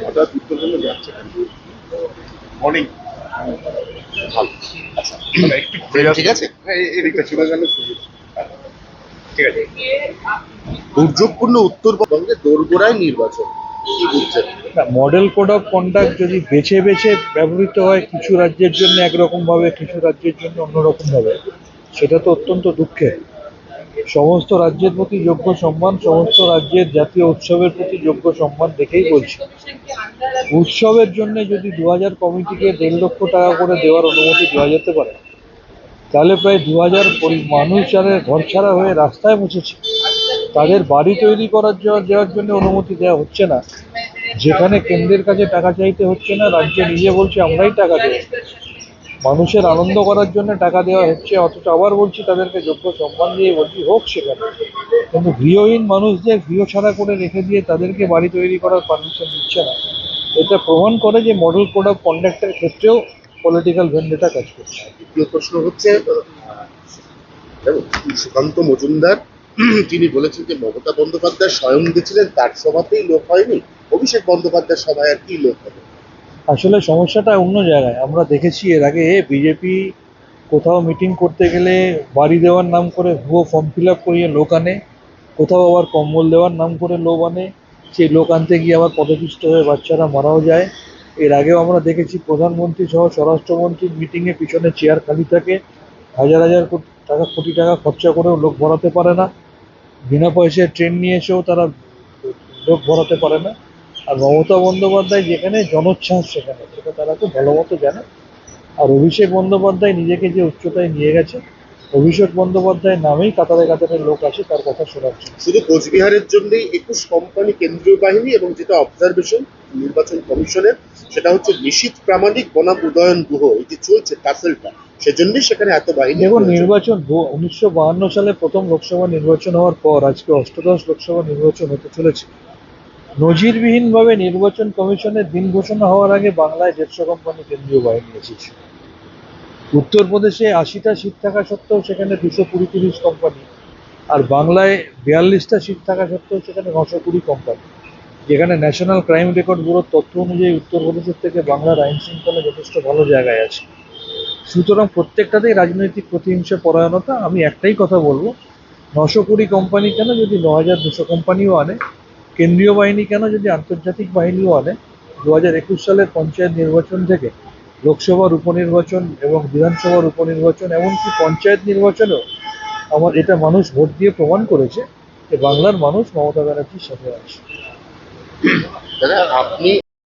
হঠাৎ উত্তরবঙ্গে যাচ্ছে মর্নিং ভালো আচ্ছা একটু ঠিক আছে? হ্যাঁ, এদিকটা চলে গেলে ঠিক আছে। দুর্যোগপূর্ণ উত্তরবঙ্গে দোরগোড়ায় নির্বাচন কি বুঝছেন? মডেল কোড অফ কন্ডাক্ট যদি বেছে বেছে ব্যবহৃত হয় কিছু রাজ্যের জন্য একরকম ভাবে কিছু রাজ্যের জন্য অন্যরকম ভাবে সেটা তো অত্যন্ত দুঃখের। সমস্ত রাজ্যের প্রতি যোগ্য সম্মান, সমস্ত রাজ্যের জাতীয় উৎসবের প্রতি যোগ্য সম্মান দেখেই বলছি। উৎসবের জন্য যদি দু হাজার কমিটিকে দেড় লক্ষ টাকা করে দেওয়ার অনুমতি দেওয়া যেতে পারে, তাহলে প্রায় দু হাজার মানুষ যারা ঘর ছাড়া হয়ে রাস্তায় বসেছে তাদের বাড়ি তৈরি করার দেওয়ার জন্য অনুমতি দেওয়া হচ্ছে না। যেখানে কেন্দ্রের কাছে টাকা চাইতে হচ্ছে না, রাজ্য নিজে বলছে, আমরাই টাকা দেবো। মানুষের আনন্দ করার জন্য টাকা দেওয়া হচ্ছে, অথচ আবার বলছি তাদেরকে যোগ্য সম্মান দিয়ে বলছি হোক সেখানে। কিন্তু গৃহহীন মানুষদের গৃহ ছাড়া করে রেখে দিয়ে তাদেরকে বাড়ি তৈরি করার পারমিশন দিচ্ছে না। এটা প্রমাণ করে যে মডেল কোড অফ কন্ডাক্টের ক্ষেত্রেও পলিটিক্যাল ভেন্ডেটা কাজ করছে। দ্বিতীয় প্রশ্ন হচ্ছে সুকান্ত মজুমদার, তিনি বলেছেন যে মমতা বন্দ্যোপাধ্যায় স্বয়ং গেছিলেন, তার সভাতেই লোক হয়নি। অভিষেক বন্দ্যোপাধ্যায়ের সভায় আর কি লোক হবে? আসলে সমস্যাটা অন্য জায়গায়। আমরা দেখেছি এর আগে বিজেপি কোথাও মিটিং করতে গেলে বাড়ি দেওয়ার নাম করে ভুয়ো ফর্ম ফিল আপ করিয়ে লোক আনে, কোথাও আবার কম্বল দেওয়ার নাম করে লোক আনে, সেই লোক আনতে গিয়ে আবার পদপিষ্ট হয়ে বাচ্চারা মারাও যায়। এর আগেও আমরা দেখেছি প্রধানমন্ত্রী সহ স্বরাষ্ট্রমন্ত্রীর মিটিংয়ে পিছনে চেয়ার খালি থাকে, হাজার হাজার টাকা, কোটি টাকা খরচা করেও লোক ভরাতে পারে না। বিনা পয়সায় ট্রেন নিয়ে এসেও তারা লোক ভরাতে পারে না। আর মমতা বন্দ্যোপাধ্যায় যেখানে জনোচ্ছ্বাস সেখানে সেটা তারা খুব ভালো মতো জানে। আর অভিষেক বন্দ্যোপাধ্যায় নিজেকে যে উচ্চতায় নিয়ে গেছে অভিষেক বন্দ্যোপাধ্যায় নামেই কাতারে কাতারে লোক আসে তার কথা শোনাচ্ছে শুধু কোচবিহারের জন্যই একুশ কোম্পানি কেন্দ্রীয় বাহিনী এবং যেটা অবজারভেশন নির্বাচন কমিশনের সেটা হচ্ছে নিশীত প্রামাণিক বনাম উদয়ন গুহ এই যে চলছে টাসেলটা সেজন্যই সেখানে এত বাহিনী দেখুন প্রয়োজন। নির্বাচন উনিশশো বাহান্ন সালে প্রথম লোকসভা নির্বাচন হওয়ার পর আজকে অষ্টদশ লোকসভা নির্বাচন হতে চলেছে। নজিরবিহীনভাবে নির্বাচন কমিশনের দিন ঘোষণা হওয়ার আগে বাংলায় দেড়শো কোম্পানি কেন্দ্রীয় বাহিনী এসেছে। উত্তরপ্রদেশে আশিটা সিট থাকা সত্ত্বেও সেখানে দুশো কুড়ি তিরিশ কোম্পানি আর বাংলায় বিয়াল্লিশটা সিট থাকা সত্ত্বেও সেখানে নশো কুড়ি কোম্পানি। যেখানে ন্যাশনাল ক্রাইম রেকর্ড ব্যুরোর তথ্য অনুযায়ী উত্তরপ্রদেশের থেকে বাংলার আইন শৃঙ্খলা যথেষ্ট ভালো জায়গায় আছে। সুতরাং প্রত্যেকটাতেই রাজনৈতিক প্রতিহিংসা, পরায়ণতা, আমি একটাই কথা বলব, নশো কুড়ি কোম্পানি কেন যদি ন হাজার দুশো কোম্পানিও আনে? কেন্দ্রীয় বাহিনী কেন যদি আন্তর্জাতিক বাহিনীও আনে? দু হাজার একুশ সালের পঞ্চায়েত নির্বাচন থেকে লোকসভার উপনির্বাচন এবং বিধানসভার উপনির্বাচন, এমনকি পঞ্চায়েত নির্বাচনেও আমার এটা মানুষ ভোট দিয়ে প্রমাণ করেছে যে বাংলার মানুষ মমতা ব্যানার্জির সাথে আছে। আপনি